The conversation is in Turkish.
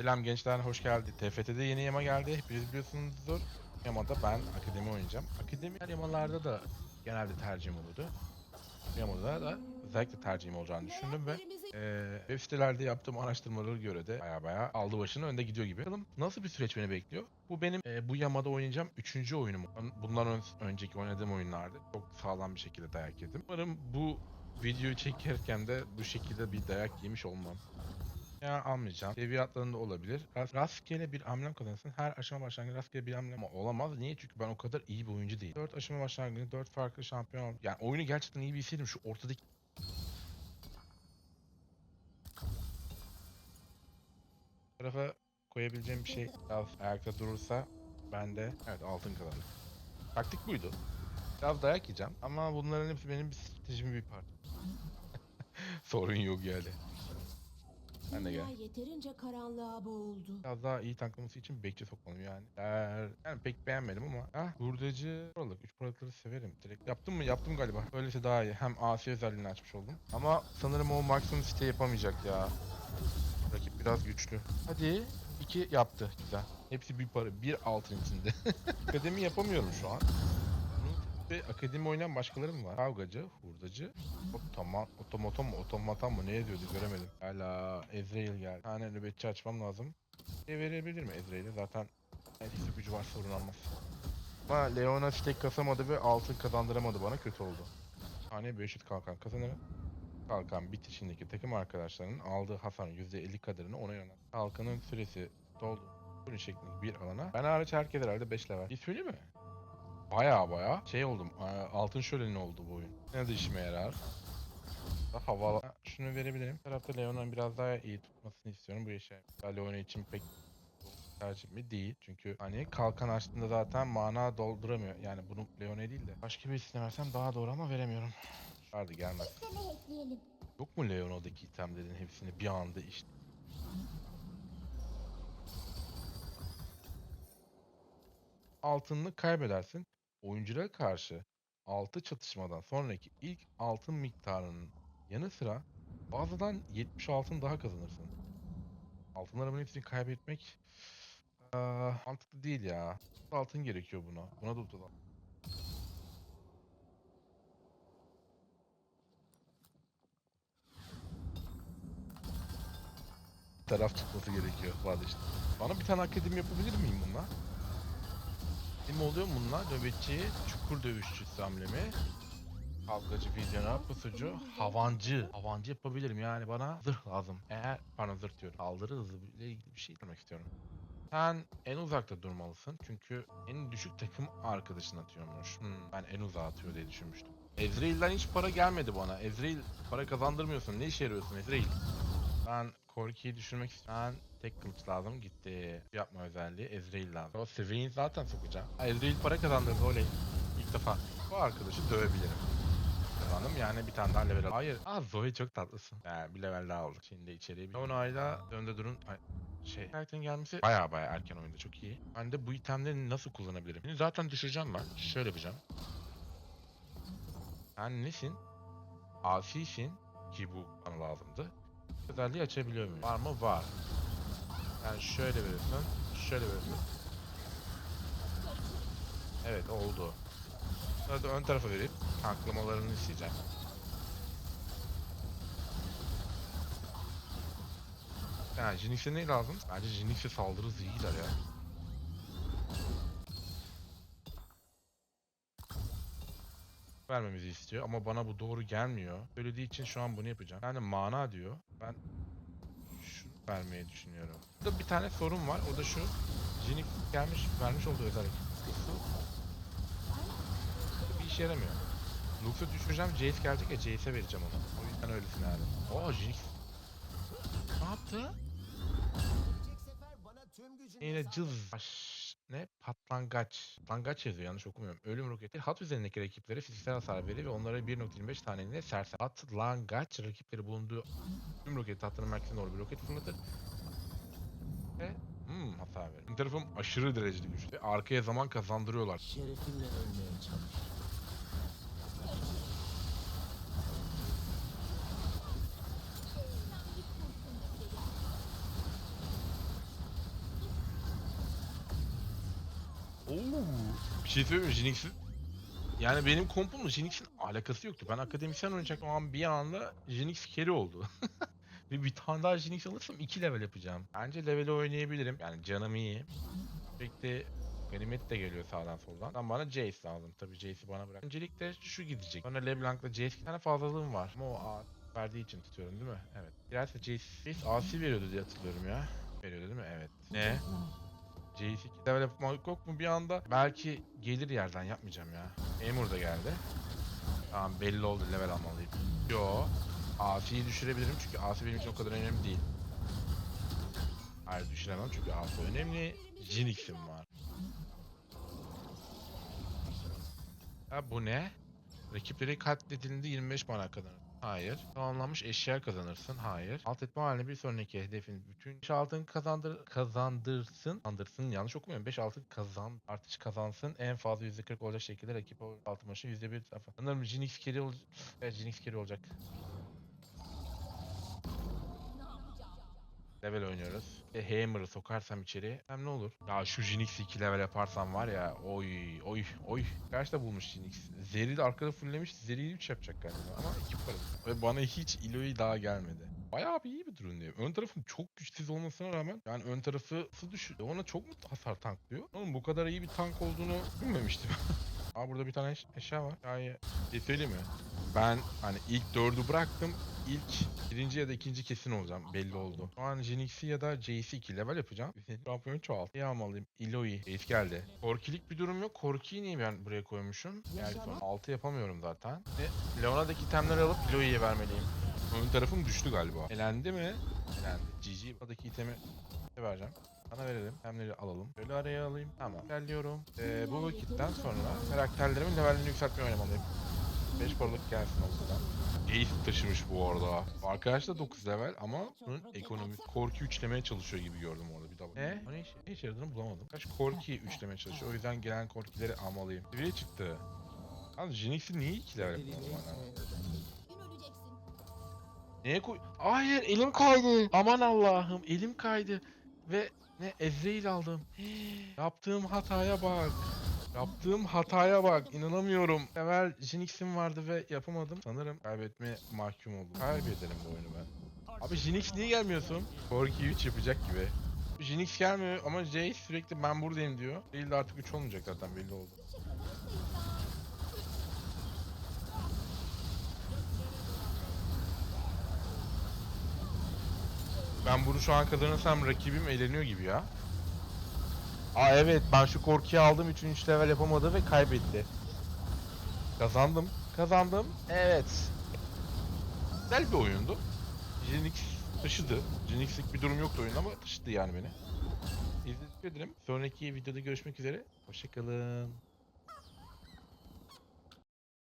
Selam gençler, hoş geldi. TFT'de yeni yama geldi. Hepiniz biliyorsunuzdur. Yamada ben akademi oynayacağım. Akademi yamalarda da genelde tercihim olurdu. Yamada da özellikle tercihim olacağını düşündüm ve eee web sitelerde yaptığım araştırmalara göre de baya baya aldı başını önde gidiyor gibi. Bakalım nasıl bir süreç beni bekliyor? Bu benim eee, bu yamada oynayacağım üçüncü oyunum. Bundan ön- önceki oynadığım oyunlarda çok sağlam bir şekilde dayak yedim. Umarım bu videoyu çekerken de bu şekilde bir dayak yemiş olmam. Ya almayacağım. Seviye atlarında olabilir. Rast- Rastgele bir hamlem kazansın. Her aşama başlangıcı rastgele bir hamlem olamaz. Niye? Çünkü ben o kadar iyi bir oyuncu değilim. 4 aşama başlangıcı 4 farklı şampiyon. Yani oyunu gerçekten iyi bilseydim şu ortadaki tarafa koyabileceğim bir şey biraz ayakta durursa ben de evet altın kazandım. Taktik buydu. Biraz dayak yiyeceğim ama bunların hepsi benim bir stratejimin bir parçası. Sorun yok yani. Ben de gel. Dünya yeterince karanlığa boğuldu. Biraz daha iyi tanklaması için bekçi sokalım yani. Der, yani pek beğenmedim ama. Ah hurdacı paralık. 3 paralıkları severim. Direkt yaptım mı? Yaptım galiba. Öyleyse daha iyi. Hem AC özelliğini açmış oldum. Ama sanırım o maksimum site yapamayacak ya. Rakip biraz güçlü. Hadi. iki yaptı. Güzel. Hepsi bir para. Bir altın içinde. Akademi yapamıyorum şu an. Ve akademi oynayan başkaları mı var? Kavgacı, hurdacı, otoman, otomoton mu, otomatan mı ne yazıyordu göremedim. Hala Ezreal geldi. Tane nöbetçi açmam lazım. Şey verebilir mi Ezreal'e? Zaten etkisi gücü var sorun olmaz. Ama Leona stack kasamadı ve altın kazandıramadı bana kötü oldu. Tane 500 kalkan kazanırım. Kalkan bitişindeki takım arkadaşlarının aldığı hasarın %50 kadarını ona yönelt. Kalkanın süresi doldu. Bunun şeklinde bir alana. Ben hariç herkes herhalde 5 level. Bir söyleyeyim mi? Baya baya şey oldum. e, Altın şöleni oldu bu oyun. Ne de işime yarar. Da havalı. Ha, Şunu verebilirim. Bu tarafta Leona'nın biraz daha iyi tutmasını istiyorum bu işe. Leona için pek tercih mi? Değil. Çünkü hani kalkan açtığında zaten mana dolduramıyor. Yani bunu Leona'ya değil de başka birisine versem daha doğru ama veremiyorum. Vardı gelmez. Yok mu Leona'daki itemlerin hepsini bir anda işte? Altınını kaybedersin. Oyunculara karşı altı çatışmadan sonraki ilk altın miktarının yanı sıra bazıdan 70 altın daha kazanırsın. Altınların hepsini kaybetmek eee, mantıklı değil ya. Altın gerekiyor buna. Buna da tutalım. taraf tutması gerekiyor işte. Bana bir tane akademi yapabilir miyim bununla? Benim oluyor bununla? Nöbetçi, çukur dövüşçüsü hamlemi. Kavgacı, vizyoner, pusucu, havancı. Havancı yapabilirim yani bana zırh lazım. Eğer bana zırh diyorum. Saldırı hızı ile ilgili bir şey demek istiyorum. Sen en uzakta durmalısın çünkü en düşük takım arkadaşın atıyormuş. Hmm, ben en uzağa atıyor diye düşünmüştüm. Ezreal'den hiç para gelmedi bana. Ezreal para kazandırmıyorsun. Ne işe yarıyorsun Ezreal? Ben Korki'yi düşürmek istiyorum. Tek kılıç lazım gitti. Yapma özelliği Ezreal lazım. O Sivri'yi zaten sokacağım. Ezreal para kazandırdı oley. İlk defa. Bu arkadaşı dövebilirim. Kazandım yani bir tane daha level aldım. Hayır. Aa Zoe çok tatlısın. Yani bir level daha aldık. Şimdi içeriye bir... Son ayda önde durun. Ay, şey. Erken gelmesi baya baya erken oyunda çok iyi. Ben de bu itemleri nasıl kullanabilirim? Şimdi zaten düşüreceğim ben. Şöyle yapacağım. Sen nesin? Asisin ki bu bana lazımdı özelliği açabiliyor muyum? Var mı? Var. Yani şöyle veriyorsun, şöyle veriyorsun. Evet oldu. Sonra ön tarafa verip tanklamalarını isteyeceğim. Yani Jinx'e ne lazım? Bence Jinx'e saldırı gider ya. vermemizi istiyor ama bana bu doğru gelmiyor. Söylediği için şu an bunu yapacağım. Yani mana diyor. Ben vermeyi düşünüyorum. Burada bir tane sorun var. O da şu. Jinx gelmiş, vermiş olduğu özellik. Bir işe yaramıyor. Lux'u düşüreceğim. Jace gelecek ya Jace'e vereceğim onu. O yüzden öylesin abi. Oo Jinx. Ne yaptı? Gelecek sefer bana tüm gücünü Yine cız. Ne? Patlangaç. Patlangaç yazıyor yanlış okumuyorum. Ölüm roketi hat üzerindeki rakiplere fiziksel hasar verir ve onlara 1.25 taneyle sersem. Patlangaç rakipleri bulunduğu tüm roket hattının merkezine doğru bir roket fırlatır. Ve hmm, hasar verir. Benim tarafım aşırı derecede güçlü. Arkaya zaman kazandırıyorlar. Şerefinle ölmeye çalış. Oo, bir şey söyleyeyim mi? Jinx'in yani benim kompumla Jinx'in alakası yoktu. Ben akademisyen oynayacaktım ama bir anda Jinx carry oldu. Ve bir tane daha Jinx alırsam 2 level yapacağım. Bence level oynayabilirim. Yani canım iyi. Sürekli Ganimet de geliyor sağdan soldan. Ama bana Jace lazım. Tabii Jace'i bana bırak. Öncelikle şu gidecek. Sonra LeBlanc'la Jace bir tane fazlalığım var. Ama o A verdiği için tutuyorum değil mi? Evet. Girerse Jace, Jace AC veriyordu diye hatırlıyorum ya. Veriyordu değil mi? Evet. Ne? C2 level yapmak yok mu bir anda? Belki gelir yerden yapmayacağım ya. Emur da geldi. Tamam belli oldu level almalıyım. Yo. AC'yi düşürebilirim çünkü AC benim için o kadar önemli değil. Hayır düşüremem çünkü AC önemli. Jinx'im var. Ha bu ne? Rakipleri katledildiğinde 25 mana kazanır. Hayır. Tamamlanmış eşya kazanırsın. Hayır. Alt etme haline bir sonraki hedefin bütün 5 altın kazandır kazandırsın. Kazandırsın yanlış okumuyorum. 5 altın kazan artış kazansın. En fazla %40 olacak şekilde rakip altın başı %1 tarafı. Sanırım Jinx carry olacak. Evet Jinx carry olacak. Level oynuyoruz. E, Hammer'ı sokarsam içeri hem ne olur? Ya şu Jinx'i 2 level yaparsam var ya oy oy oy. Kaçta bulmuş Jinx? Zeri de arkada fulllemiş. Zeri'yi 3 yapacak galiba ama 2 yaparım. Ve bana hiç Iloi daha gelmedi. Bayağı bir iyi bir durum diyor. Ön tarafım çok güçsüz olmasına rağmen yani ön tarafı nasıl düşüyor? Ona çok mu hasar tanklıyor? Oğlum bu kadar iyi bir tank olduğunu bilmemiştim. Aa burada bir tane eş- eşya var. Yani şey söyleyeyim mi? Ben hani ilk dördü bıraktım. İlk birinci ya da ikinci kesin olacağım. Belli oldu. Şu an Jinx'i ya da Jace'i 2 level yapacağım. Şampiyon çoğalt. İyi almalıyım. Iloi. Jace geldi. Korkilik bir durum yok. Korkiyi niye ben buraya koymuşum? Geldi sonra. 6 yapamıyorum zaten. Ve Leona'daki itemleri alıp Iloi'ye vermeliyim. Ön tarafım düştü galiba. Elendi mi? Elendi. GG. Buradaki itemi vereceğim. Bana verelim. Itemleri alalım. Böyle araya alayım. Tamam. Geliyorum. Ee, bu vakitten sonra karakterlerimin levelini yükseltmeyi oynamalıyım. 5 koruluk gelsin o yüzden. Ace taşımış bu arada. Arkadaş da 9 level ama bunun ekonomik korki üçlemeye çalışıyor gibi gördüm orada bir double. Ne? O ne işe, ne işe yaradığını bulamadım. Kaç korki üçlemeye çalışıyor. O yüzden gelen korkileri almalıyım. Seviye çıktı. Abi Jinx'i niye 2 level zaman? Neye koy... Hayır elim kaydı. Aman Allah'ım elim kaydı. Ve ne Ezreal aldım. Yaptığım hataya bak. Yaptığım hataya bak. inanamıyorum. Evvel Jinx'im vardı ve yapamadım. Sanırım kaybetme mahkum oldum. Kaybederim bu oyunu ben. Abi Jinx niye gelmiyorsun? Korki 3 yapacak gibi. Jinx gelmiyor ama Jace sürekli ben buradayım diyor. Değil de artık 3 olmayacak zaten belli oldu. Ben bunu şu an kazanırsam rakibim eğleniyor gibi ya. Aa evet ben şu korkuyu aldım 3. level yapamadı ve kaybetti. Kazandım. Kazandım. Evet. Güzel bir oyundu. Jinx taşıdı. Jinx'lik bir durum yoktu oyunda ama taşıdı yani beni. İzlediğiniz ederim. Sonraki videoda görüşmek üzere. Hoşçakalın.